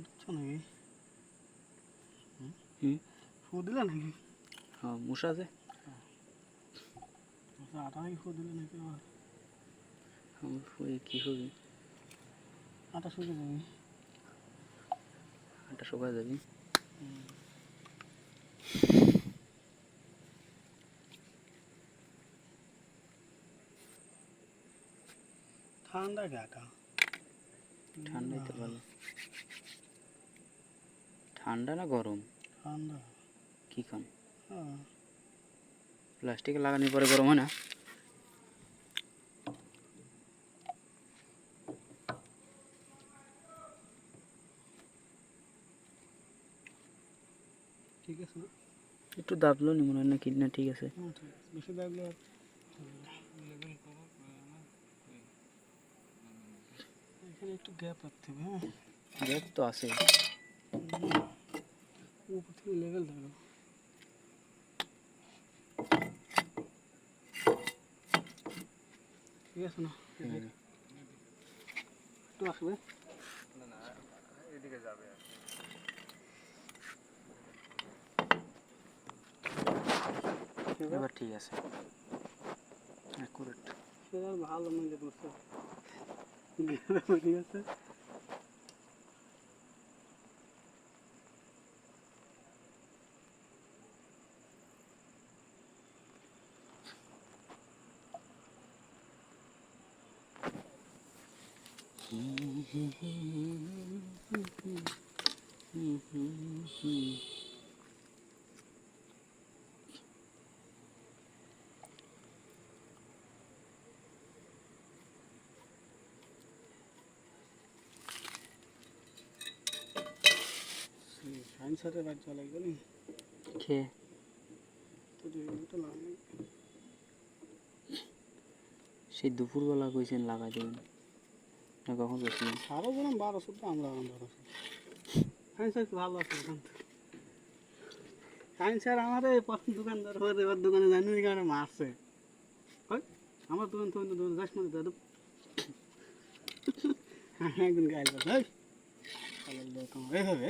দেখছ নাকি? হুম? ফু নাকি? হ্যাঁ মশা আচ্ছা, আটা নাকি ফু দিলে নাকি আবার? আমার ফুয়ে কী হবে? আটা শুকে যাবে। আটা শুকা যাবি। ঠান্ডা ঠান্ডাই তো ভালো ঠান্ডা না গরম? ঠান্ডা। কি খান হ্যাঁ। প্লাস্টিকে লাগানোর পরে গরম হয় না? ঠিক আছে একটু দাবলো নি মনে হয় না কি না ঠিক আছে। হ্যাঁ বেশি এখানে একটু গ্যাপ রাখতে হবে হ্যাঁ। গ্যাপ তো আছে। উপর থেকে লেভেল ধরো। ঠিক আছে না? একটু আসবে? এবার ঠিক আছে। অ্যাকুরেট সেটা ভালো মনে করছে। ঠিক আছে? সাইন্স সাথে বাদ চলে গেলি লাগে সেই দুপুরবেলা কইছেন লাগাই দেবেন। কখন গেছিলেন সারও বললাম বারোশো তো আমরা সাইন্স একটু ভালো আছে সাইন্স স্যার আমার দোকানদার হয়ে এবার দোকানে জানি না কেন মারছে। আমার দোকান তো দোকানে যাস মানে দাদু। একদিন গাইল এইভাবে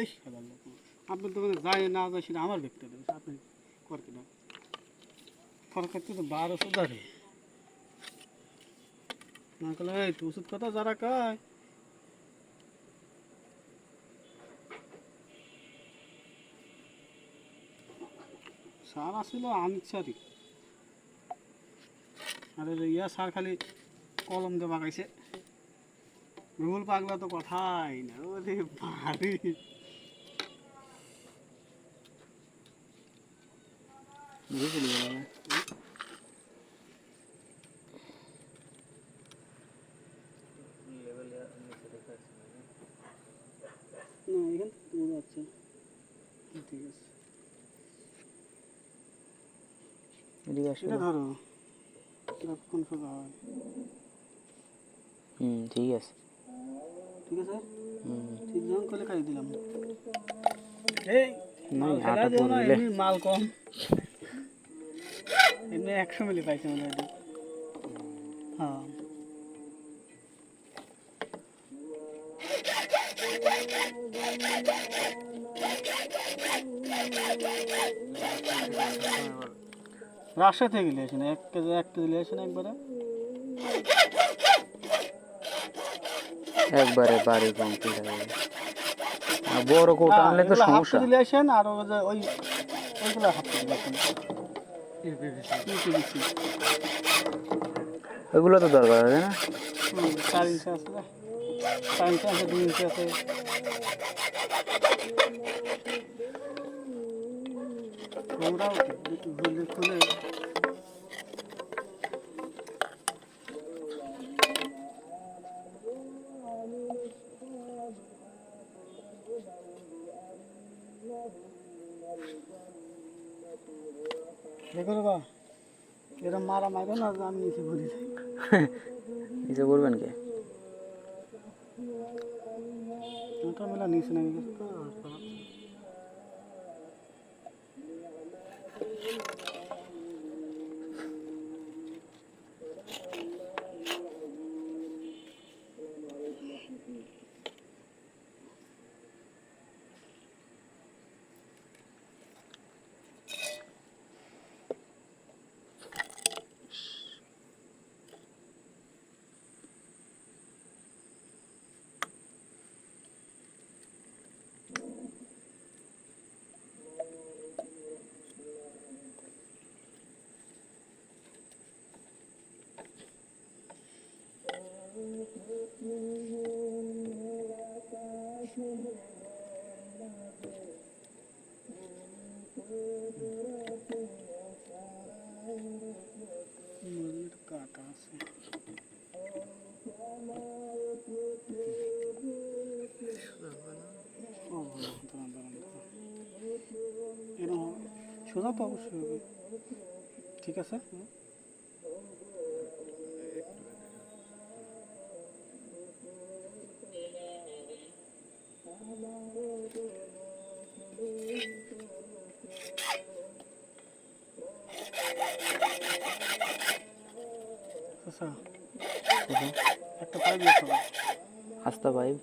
আপনার দোকানে যাই না যায় সেটা আমার ব্যক্তি দেবে আপনি করতে দাও সরকার তো বারোশো ধরে। না করলে এই ওষুধ কথা যারা খায় সার আসছিল আনিচ্ছারি আরে ইয়া সার খালি কলম দিয়ে বাগাইছে। রুল পাগলা তো কথাই না, ওরে বাড়ি। বুঝে গেল না এখান থেকে তো বোঝা যাচ্ছে ঠিক আছে এদিকে আসো এটা ধরো। কোন সোজা হয় হুম ঠিক আছে। ঠিক আছে? হুম। ঠিক যখন করলে খাই দিলাম। এই না না পড়লে মাল কম। এমনি একশো মিলি পাইছে মনে হয় হ্যাঁ। রাজশাহী থেকে নিয়েছেন এক কেজি এক কেজি নিয়েছেন একবারে। একবারে বাড়ি কমপ্লিট হয়ে বড় কোটা আনলে তো সমস্যা। কেজি নিয়েছেন আর ওই যে ওই ওইগুলো হাফ কেজি ইউপিভিসি ওগুলো তো দরকার আছে না? চার ইঞ্চি আছে? চার ইঞ্চি আছে দুই ইঞ্চি আছে। ওরাও একটু খুলে খুলে দেখো রে বা এরম মারা মারো না যে আমি নিচে ঘুরি যাই নিচে করবেন কে ওটা মেলা নিচে নেমে গেছে তো I'm going to কাটা আছে। এরকম সোজা তো অবশ্যই হবে ঠিক আছে আচ্ছা কোথায়? একটা পাইপ দিতে পাইপ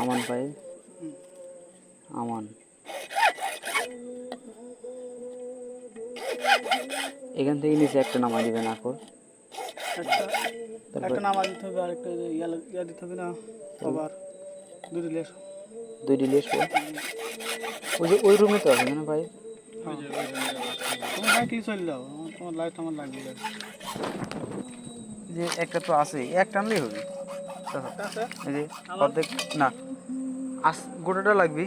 আমান পাইপ আমান। এখান থেকে নিচে একটা নামাই দিবেন আকর একটা একটা নামা দিতে হবে আর একটা ইয়া ইয়া দিতে হবে না? আবার দুটো লেস দুইটি ডিলে ওই যে ওই রুমে তো আছে না ভাই? তোমার লাইট আমার লাগবে। যে একটা তো আছে এক টানলেই হবে। এই যে অর্ধেক না। আস গোটাটা লাগবে